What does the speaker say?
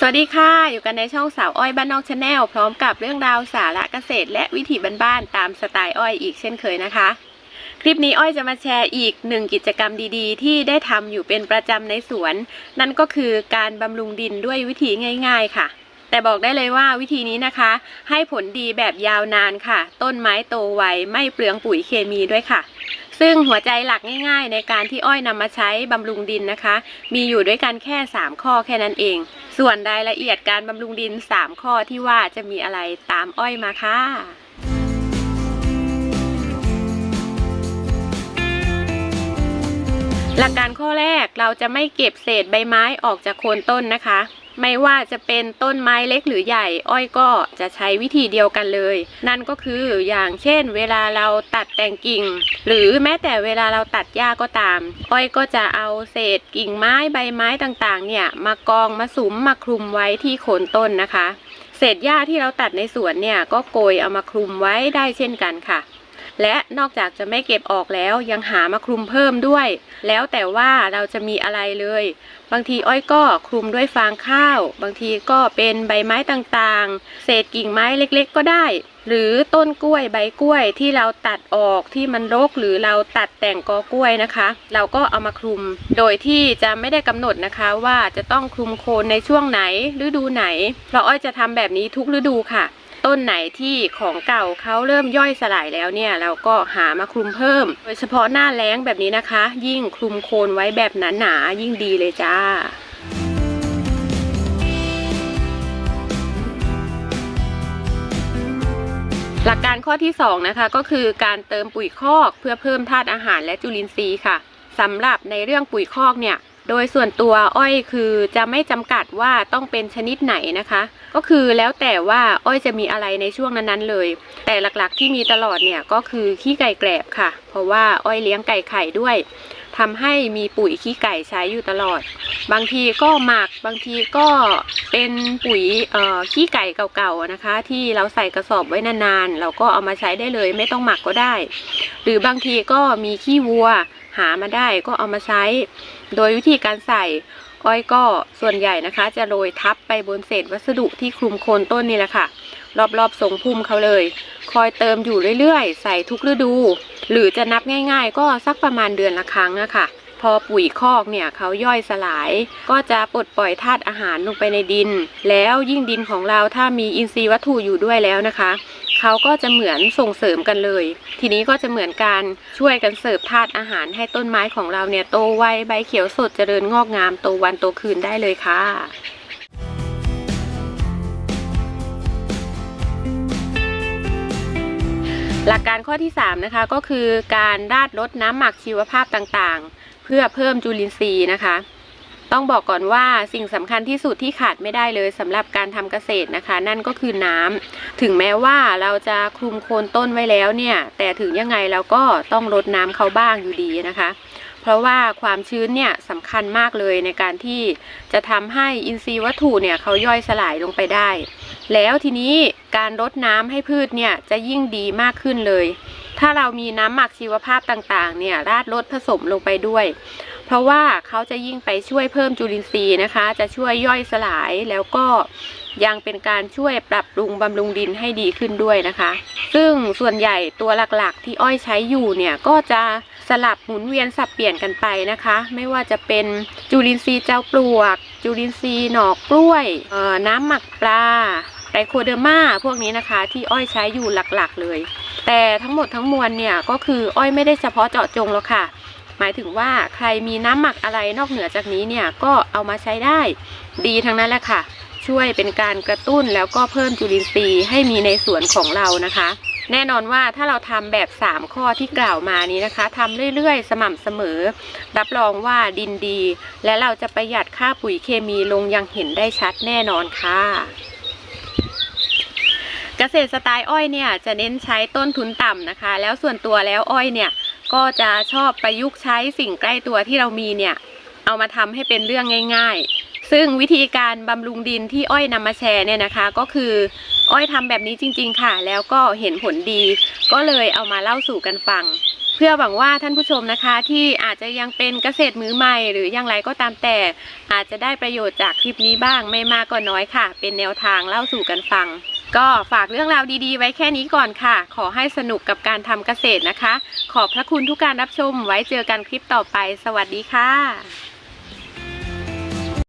สวัสดีค่ะ อยู่กันในช่องสาวอ้อยบ้านนอกชาแนลพร้อมกับเรื่องราวสาระเกษตร และวิถีบ้านๆตามสไตล์อ้อยอีกเช่นเคยนะคะ คลิปนี้อ้อยจะมาแชร์อีกหนึ่งกิจกรรมดีๆ ที่ได้ทำอยู่เป็นประจำในสวน นั่นก็คือการบำรุงดินด้วยวิธีง่าย ๆ ค่ะ แต่บอกได้เลยว่าวิธีนี้นะคะ ให้ผลดีแบบยาวนานค่ะ ต้นไม้โตไวไม่เปลืองปุ๋ยเคมีด้วยค่ะ ซึ่งหัวใจหลักง่าย ๆ ในการที่อ้อยนำมาใช้บำรุงดินนะคะ มีอยู่ด้วยกันแค่ 3 ข้อแค่นั้นเอง ส่วนรายละเอียดการบำรุงดิน 3 ข้อที่ว่าจะมีอะไรตามอ้อยมาค่ะหลักการข้อแรกเราจะไม่เก็บเศษใบไม้ออกจากโคนต้นนะคะ ไม่ว่าจะเป็นต้นไม้เล็กหรือใหญ่ อ้อยก็จะใช้วิธีเดียวกันเลย นั่นก็คืออย่างเช่น เวลาเราตัดแต่งกิ่ง หรือแม้แต่เวลาเราตัดหญ้าก็ตาม อ้อยก็จะเอาเศษกิ่งไม้ใบไม้ต่างๆ เนี่ยมากองมาสุมมาคลุมไว้ที่โคนต้นนะคะ เศษหญ้าที่เราตัดในสวนเนี่ยก็โกยเอามาคลุมไว้ได้เช่นกันค่ะ และนอกจากจะไม่เก็บออกแล้วยังหามาคลุมเพิ่มด้วย แล้วแต่ว่าเราจะมีอะไรเลย บางทีอ้อยก็คลุมด้วยฟางข้าว บางทีก็เป็นใบไม้ต่างๆ เศษกิ่งไม้เล็กๆ ก็ได้ หรือต้นกล้วยใบกล้วยที่เราตัดออกที่มันรกหรือเราตัดแต่งกอกล้วยนะคะ เราก็เอามาคลุม โดยที่จะไม่ได้กำหนดนะคะว่าจะต้องคลุมโคนในช่วงไหนฤดูไหน เพราะอ้อยจะทำแบบนี้ทุกฤดูค่ะ ต้นไหนที่ของเก่าเขาเริ่มย่อยสลายแล้วเนี่ย เราก็หามาคลุมเพิ่ม โดยเฉพาะหน้าแล้งแบบนี้นะคะ ยิ่งคลุมโคนไว้แบบหนาๆยิ่งดีเลยจ้าหลักการข้อที่2นะคะก็คือการเติมปุ๋ยคอกเพื่อเพิ่มธาตุอาหารและจุลินทรีย์ค่ะสำหรับในเรื่องปุ๋ยคอกเนี่ย โดยส่วนตัวอ้อยคือจะไม่จำกัดว่าต้องเป็นชนิดไหนนะคะ ก็คือแล้วแต่ว่าอ้อยจะมีอะไรในช่วงนั้นๆเลย แต่หลักๆที่มีตลอดเนี่ยก็คือขี้ไก่แกลบค่ะ เพราะว่าอ้อยเลี้ยงไก่ไข่ด้วยทำให้มีปุ๋ยขี้ไก่ใช้อยู่ตลอด บางทีก็หมักบางทีก็เป็นปุ๋ยขี้ไก่เก่าๆนะคะ ที่เราใส่กระสอบไว้นานๆเราก็เอามาใช้ได้เลย ไม่ต้องหมักก็ได้ หรือบางทีก็มีขี้วัวหามาได้ก็เอามาใช้ โดยวิธีการใส่อ้อยก็ส่วนใหญ่นะคะ จะโรยทับไปบนเศษวัสดุที่คลุมโคนต้นนี่แหละค่ะ รอบๆทรงพุ่มเขาเลย คอยเติมอยู่เรื่อยๆ ใส่ทุกฤดู หรือจะนับง่าย ๆ ก็สักประมาณเดือนละครั้งนะคะพอปุ๋ยคอกเนี่ยเขาย่อยสลาย ก็จะปลดปล่อยธาตุอาหารลงไปในดิน แล้วยิ่งดินของเราถ้ามีอินทรีย์วัตถุอยู่ด้วยแล้วนะคะ เขาก็จะเหมือนส่งเสริมกันเลย ทีนี้ก็จะเหมือนการช่วยกันเสิร์ฟธาตุอาหารให้ต้นไม้ของเราเนี่ยโตไวใบเขียวสดเจริญงอกงามโตวันโตคืนได้เลยค่ะหลักการข้อที่3นะคะก็คือการราดลดน้ำหมักชีวภาพต่างๆ เพื่อเพิ่มจุลินทรีย์นะคะ ต้องบอกก่อนว่าสิ่งสำคัญที่สุดที่ขาดไม่ได้เลยสำหรับการทำเกษตรนะคะ นั่นก็คือน้ำถึงแม้ว่าเราจะคลุมโคนต้นไว้แล้วเนี่ย แต่ถึงยังไงเราก็ต้องรดน้ำเขาบ้างอยู่ดีนะคะ เพราะว่าความชื้นเนี่ยสำคัญมากเลยในการที่จะทำให้อินทรีย์วัตถุเนี่ยเขาย่อยสลายลงไปได้ แล้วทีนี้การรดน้ำให้พืชเนี่ยจะยิ่งดีมากขึ้นเลย ถ้าเรามีน้ำหมักชีวภาพต่างๆ เนี่ยราดลดผสมลงไปด้วย เพราะว่าเขาจะยิ่งไปช่วยเพิ่มจุลินทรีย์นะคะ จะช่วยย่อยสลายแล้วก็ยังเป็นการช่วยปรับปรุงบำรุงดินให้ดีขึ้นด้วยนะคะ ซึ่งส่วนใหญ่ตัวหลักๆ ที่อ้อยใช้อยู่เนี่ยก็จะสลับหมุนเวียนสับเปลี่ยนกันไปนะคะ ไม่ว่าจะเป็นจุลินทรีย์เจ้าปลวก จุลินทรีย์หนอกกล้วยน้ำหมักปลาไตรโคเดอร์มาพวกนี้นะคะ ที่อ้อยใช้อยู่หลักๆเลย แต่ทั้งหมดทั้งมวลเนี่ยก็คืออ้อยไม่ได้เฉพาะเจาะจงหรอกค่ะ หมายถึงว่าใครมีน้ำหมักอะไรนอกเหนือจากนี้เนี่ยก็เอามาใช้ได้ ดีทั้งนั้นแหละค่ะ ช่วยเป็นการกระตุ้นแล้วก็เพิ่มจุลินทรีย์ให้มีในสวนของเรานะคะ แน่นอนว่าถ้าเราทำแบบ 3 ข้อที่กล่าวมานี้นะคะทำเรื่อยๆ สม่ำเสมอ รับรองว่าดินดี และเราจะประหยัดค่าปุ๋ยเคมีลงอยังเห็นได้ชัดแน่นอนค่ะเกษตรสไตล์อ้อยเนี่ยจะเน้นใช้ต้นทุนต่ำนะคะ แล้วส่วนตัวแล้วอ้อยเนี่ย ก็จะชอบประยุกต์ใช้สิ่งใกล้ตัวที่เรามีเนี่ย เอามาทำให้เป็นเรื่องง่าย ๆ ซึ่งวิธีการบำรุงดินที่อ้อยนำมาแชร์เนี่ยนะคะ ก็คืออ้อยทำแบบนี้จริง ๆ ค่ะ แล้วก็เห็นผลดี ก็เลยเอามาเล่าสู่กันฟัง เพื่อหวังว่าท่านผู้ชมนะคะ ที่อาจจะยังเป็นเกษตรมือใหม่ หรืออย่างไรก็ตามแต่ อาจจะได้ประโยชน์จากคลิปนี้บ้างไม่มากก็น้อยค่ะ เป็นแนวทางเล่าสู่กันฟัง ก็ฝากเรื่องราวดีๆ ไว้แค่นี้ก่อนค่ะ ขอให้สนุกกับการทำเกษตรนะคะ ขอบพระคุณทุกการรับชมไว้เจอกันคลิปต่อไป สวัสดีค่ะ